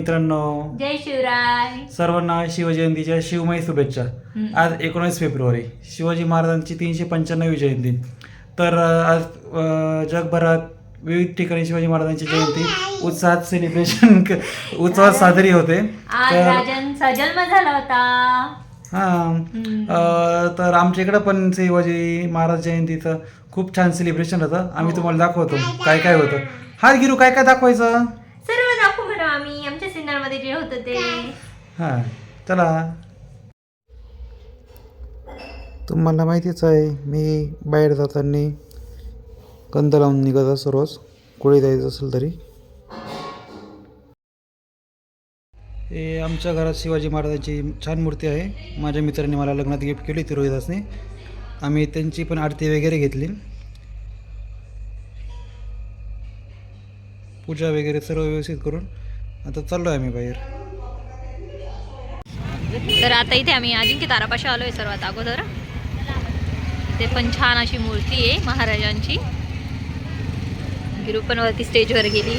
मित्रांनो. जय शिवराय. सर्वांना शिवजयंतीच्या शिवमयी शुभेच्छा. हम्म. आज एकोणीस फेब्रुवारी. शिवाजी महाराजांची तीनशे पंच्याण्णवी जयंती. तर अ, आज अ, जगभरात विविध ठिकाणी शिवाजी महाराजांची जयंती. उत्साहात सेलिब्रेशन उत्सवात साजरी होते. आज तर राजांचा जन्म झाला होता. हा. हम्म. अ, तर आमच्या इकडं पण शिवाजी महाराज जयंतीचं खूप छान सेलिब्रेशन होतं. आम्ही तुम्हाला दाखवतो. काय काय होतं. हात गिरू काय काय दाखवायचं? सर्व दाखवू म्हणा आम्ही. आमच्या होतं ते. हां चला. तुम्हाला माहितीच आहे मी बाहेर जाताना कंद लावून निघत असतो रोज कुठे जायचं असेल तरी. हे आमच्या घरात शिवाजी महाराजांची छान मूर्ती आहे. माझ्या मित्राने मला लग्नात गिफ्ट केली होती रोहिदासने. आम्ही त्यांची पण आरती वगैरे घेतली. पूजा वगैरे सर्व व्यवस्थित करून आता चाललो आहे आम्ही बाहेर. तर आता इथे आम्ही अजिंक्य तारापाशी आलोय सर्वात अगोदर. ते पण छान अशी मूर्ती आहे महाराजांची. गिरू पण वरती स्टेजवर गेली.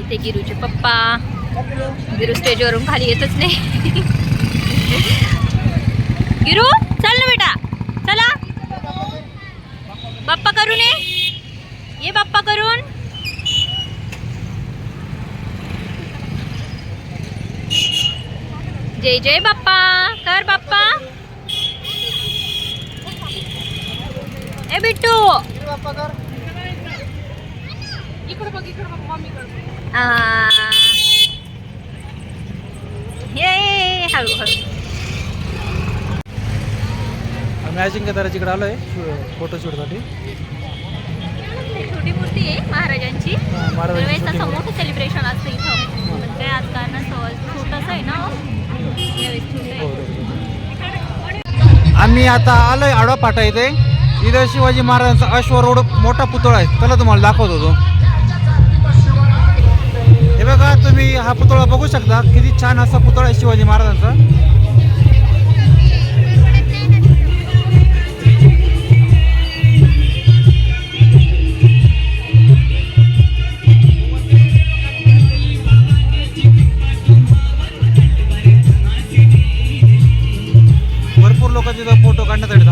इथे गिरूचे पप्पा. गिरू स्टेजवरून खाली येतच नाही. गिरू चल ना बेटा चला करून ये ये बाप्पा करून. जय जय बाप्पा कर बाप्पा. ए बिट्टू. आ. ये हळू हळू. आम्ही अजिंक्य ताराचीकडे आलो आहे फोटोशूटसाठी मूर्ती आहे महाराजांची. दरवेळेस असं. मोठं सेलिब्रेशन असतं इथं. पण काय आज कारणास्तव छोटंसं आहे ना यावेळेस छोटं आहे. आम्ही आता आलोय आडवा फाटा इथे. इथे शिवाजी महाराजांचा अश्वरूढ मोठा पुतळा आहे. चला तुम्हाला दाखवतो तो हे बघा तुम्ही हा पुतळा बघू शकता. किती छान असा पुतळा आहे शिवाजी महाराजांचा. तिथं फोटो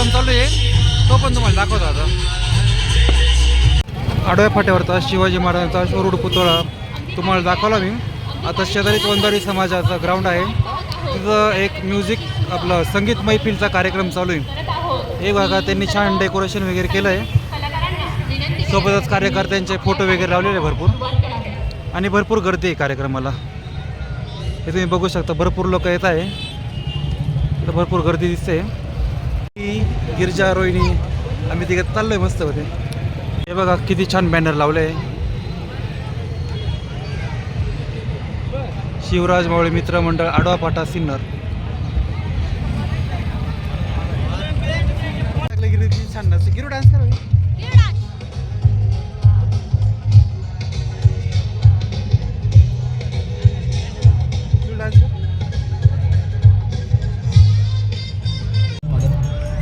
कार्यक्रम चालू आहे. तो पण तुम्हाला दाखवतो आता. आडव्या फाट्यावरचा शिवाजी महाराजांचा शोरूड पुतळा तुम्हाला दाखवला मी. आता शेजारी कोंदारी समाजाचा ग्राउंड आहे. तिथं एक म्युझिक आपलं संगीत मैफिलचा कार्यक्रम चालू आहे. हे बघा त्यांनी छान डेकोरेशन वगैरे केलं आहे सोबतच कार्यकर्त्यांचे फोटो वगैरे लावलेले भरपूर. आणि भरपूर गर्दी आहे कार्यक्रमाला. हे तुम्ही बघू शकता भरपूर लोक येत आहे. इथं भरपूर गर्दी दिसते. गिरजा रोहिणी आम्ही तिघं चाललोय मस्त होते. हे बघा किती छान बॅनर लावले शिवराज मावळे मित्र मंडळ आडवा पाटा सिन्नर.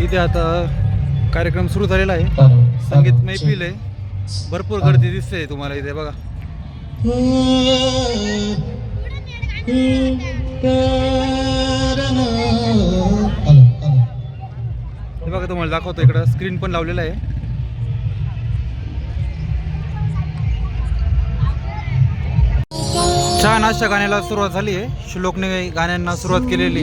इथे आता कार्यक्रम सुरू झालेला आहे. संगीत मैफिल आहे. भरपूर गर्दी दिसते तुम्हाला इथे बघा. हे बघा तुम्हाला दाखवतो इकडं. स्क्रीन पण लावलेला आहे. छान अशा गाण्याला सुरुवात झाली आहे. श्लोकने गाण्यांना सुरुवात केलेली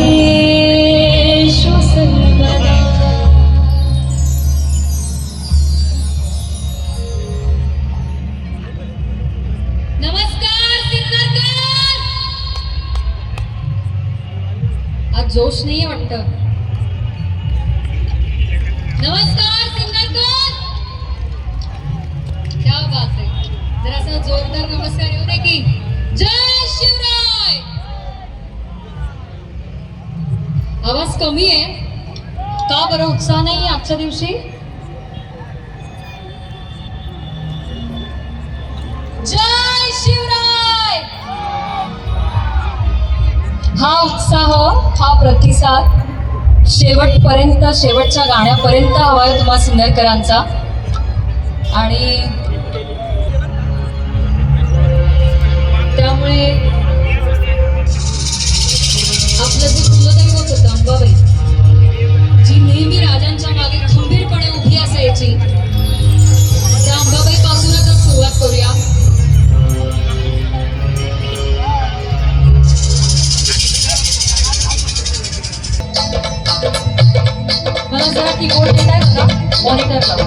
हा प्रतिसाद शेवटपर्यंत शेवटच्या गाण्यापर्यंत हवा आहे तुम्हा सिंदरकरांचा आणि त्यामुळे করতে দেয় না অনেকটা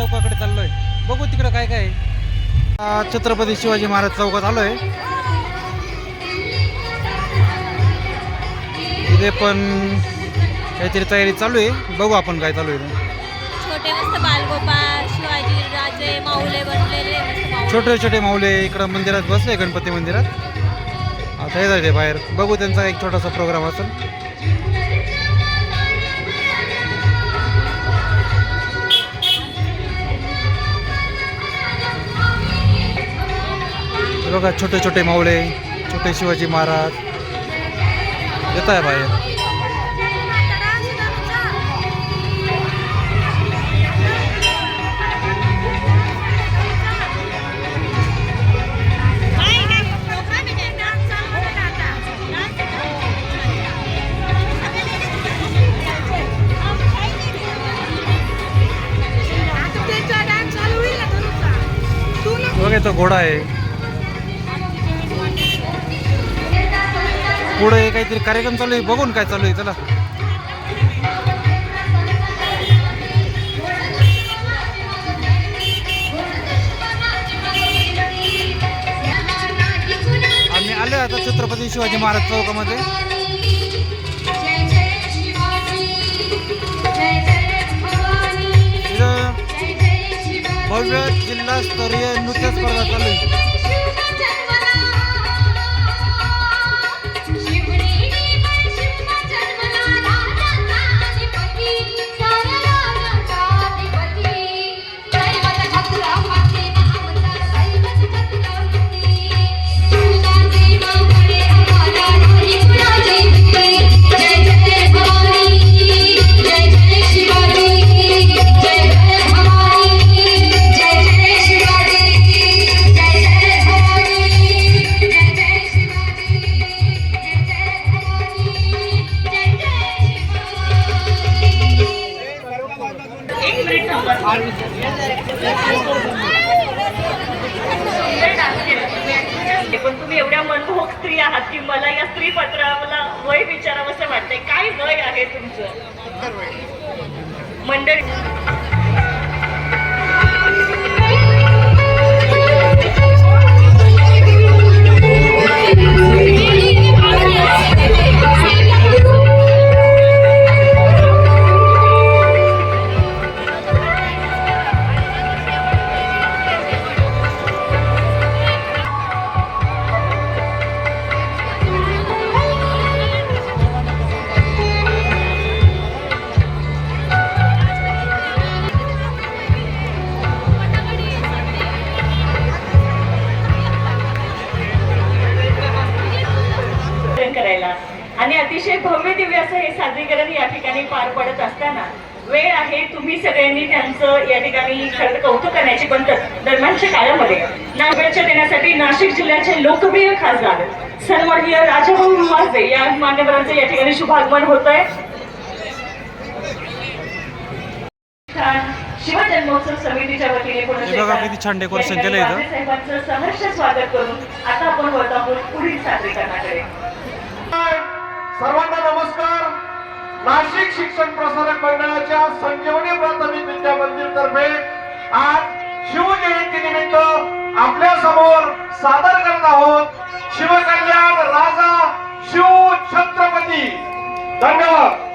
चौकाकडे चाललोय. बघू तिकडं काय काय छत्रपती शिवाजी महाराज चौकात आलोय. इथे पण काहीतरी तयारी चालू आहे. बघू आपण काय चालू आहे. छोटे मस्त शिवाजी राजे माऊले छोटे छोटे माऊले इकडं मंदिरात बसले गणपती मंदिरात. आता येतात ते बाहेर. बघू त्यांचा एक छोटासा प्रोग्राम असेल. बघा छोटे छोटे माऊले छोटे शिवाजी महाराज. येत आहे बाहेर. बघा घोडा आहे. पुढे काहीतरी कार्यक्रम चालू आहे बघून काय चालू आहे चला. आम्ही आलो आता छत्रपती शिवाजी महाराज चौकामध्ये. भव्य जिल्हास्तरीय नृत्य स्पर्धा चालू आहे. पण तुम्ही एवढ्या मनमोहक स्त्री आहात की मला या स्त्री पत्राला वय विचारावं असं वाटतंय. काय वय आहे तुमचं? मंडळी सादरीकरण या ठिकाणी पार पडत असताना वेळ आहे तुम्ही सगळ्यांनी त्यांचं या ठिकाणी खरं कौतुक करण्याची पण तर- दरम्यानच्या काळामध्ये नागवेळच्या देण्यासाठी नाशिक जिल्ह्याचे लोकप्रिय खासदार सन्माननीय राजाभाऊ माजे या मान्यवरांचं या ठिकाणी शुभागमन होत आहे शिवजन्मोत्सव समितीच्या वतीने किती छान इथं. साहेबांचं सहर्ष स्वागत करून आता आपण आहोत पुढील सादरीकरणाकडे सर्वांना नमस्कार. नाशिक शिक्षण प्रसारक मंडळाच्या संजीवनी प्राथमिक विद्या मंदिर तर्फे आज शिवजयंती निमित्त आपल्यासमोर सादर करत आहोत शिवकल्याण राजा शिव छत्रपती. धन्यवाद.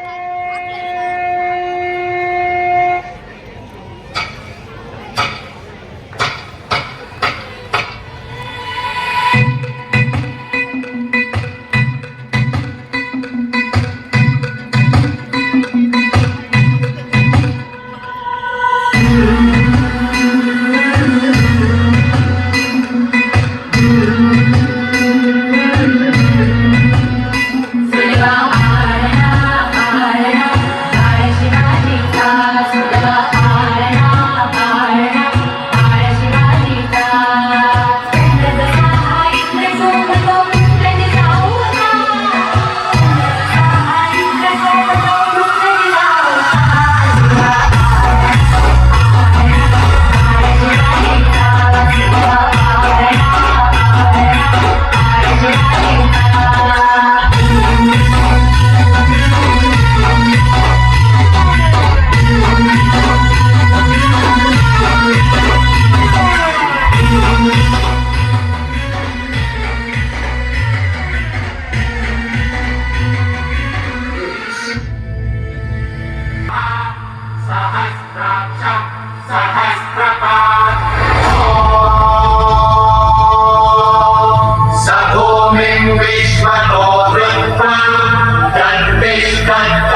time.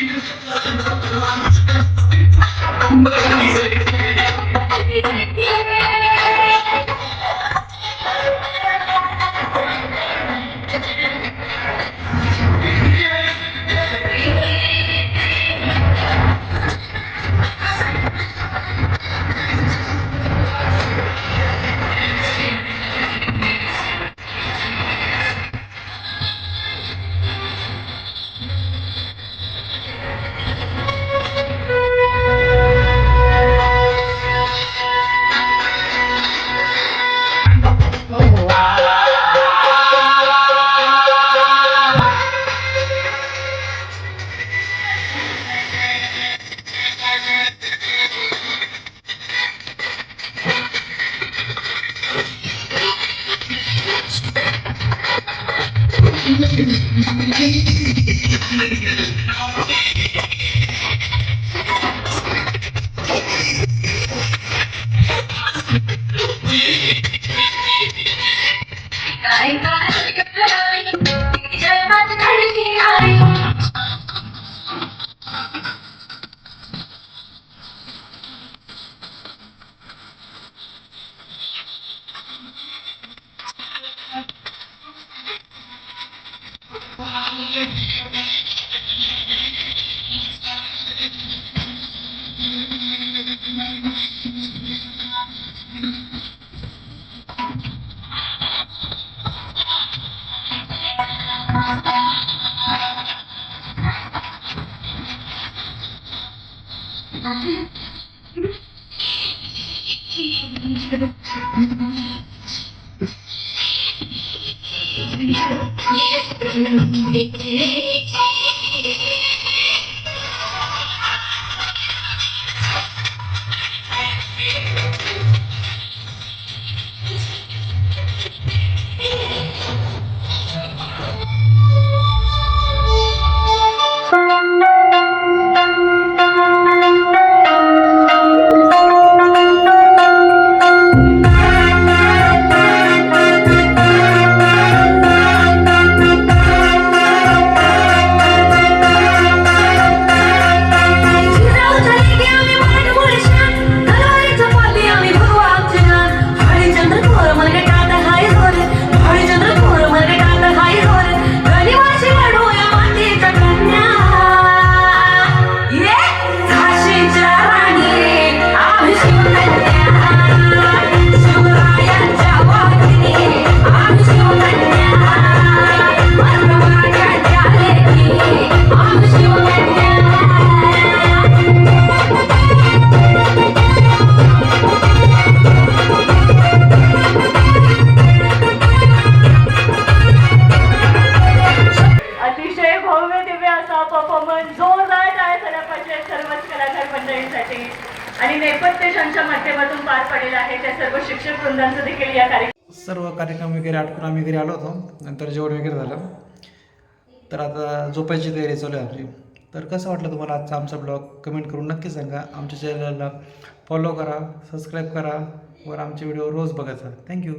Thank you. Thank you. नंतर जेवण वगैरे झालं. तर आता झोपायची तयारी चालू आहे आपली. तर कसं वाटलं तुम्हाला आजचा आमचा ब्लॉग? कमेंट करून नक्की सांगा. आमच्या चॅनलला फॉलो करा सबस्क्राईब करा. वर आमचे व्हिडिओ रोज बघायचा थँक्यू